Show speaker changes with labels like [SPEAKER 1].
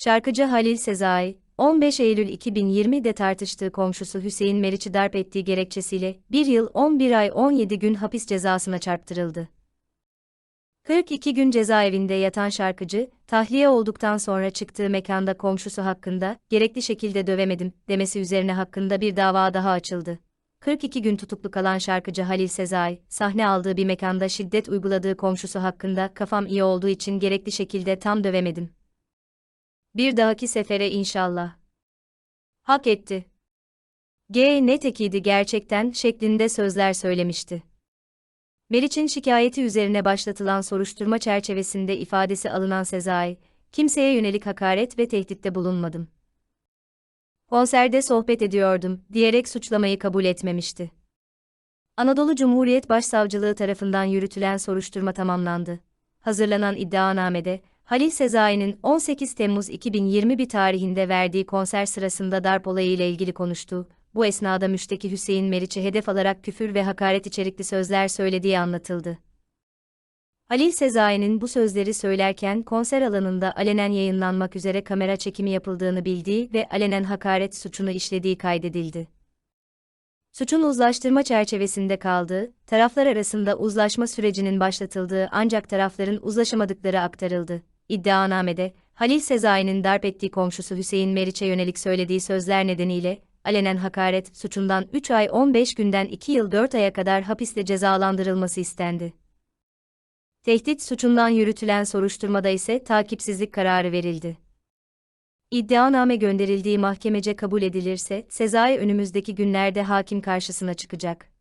[SPEAKER 1] Şarkıcı Halil Sezai, 15 Eylül 2020'de tartıştığı komşusu Hüseyin Meriç'i darp ettiği gerekçesiyle 1 yıl 11 ay 17 gün hapis cezasına çarptırıldı. 42 gün cezaevinde yatan şarkıcı, tahliye olduktan sonra çıktığı mekanda komşusu hakkında gerekli şekilde dövemedim demesi üzerine hakkında bir dava daha açıldı. 42 gün tutuklu kalan şarkıcı Halil Sezai, sahne aldığı bir mekanda şiddet uyguladığı komşusu hakkında kafam iyi olduğu için gerekli şekilde tam dövemedim. Bir dahaki sefere inşallah. Hak etti. G ne tekiydi gerçekten şeklinde sözler söylemişti. Meriç'in şikayeti üzerine başlatılan soruşturma çerçevesinde ifadesi alınan Sezai, kimseye yönelik hakaret ve tehditte bulunmadım. Konserde sohbet ediyordum, diyerek suçlamayı kabul etmemişti. Anadolu Cumhuriyet Başsavcılığı tarafından yürütülen soruşturma tamamlandı. Hazırlanan iddianamede, Halil Sezai'nin 18 Temmuz 2021 tarihinde verdiği konser sırasında darp olayı ile ilgili konuştuğu, bu esnada müşteki Hüseyin Meriç'i hedef alarak küfür ve hakaret içerikli sözler söylediği anlatıldı. Halil Sezai'nin bu sözleri söylerken konser alanında alenen yayınlanmak üzere kamera çekimi yapıldığını bildiği ve alenen hakaret suçunu işlediği kaydedildi. Suçun uzlaştırma çerçevesinde kaldığı, taraflar arasında uzlaşma sürecinin başlatıldığı ancak tarafların uzlaşamadıkları aktarıldı. İddianamede, Halil Sezai'nin darp ettiği komşusu Hüseyin Meriç'e yönelik söylediği sözler nedeniyle, alenen hakaret suçundan 3 ay 15 günden 2 yıl 4 aya kadar hapiste cezalandırılması istendi. Tehdit suçundan yürütülen soruşturmada ise takipsizlik kararı verildi. İddianame gönderildiği mahkemece kabul edilirse, Sezai önümüzdeki günlerde hakim karşısına çıkacak.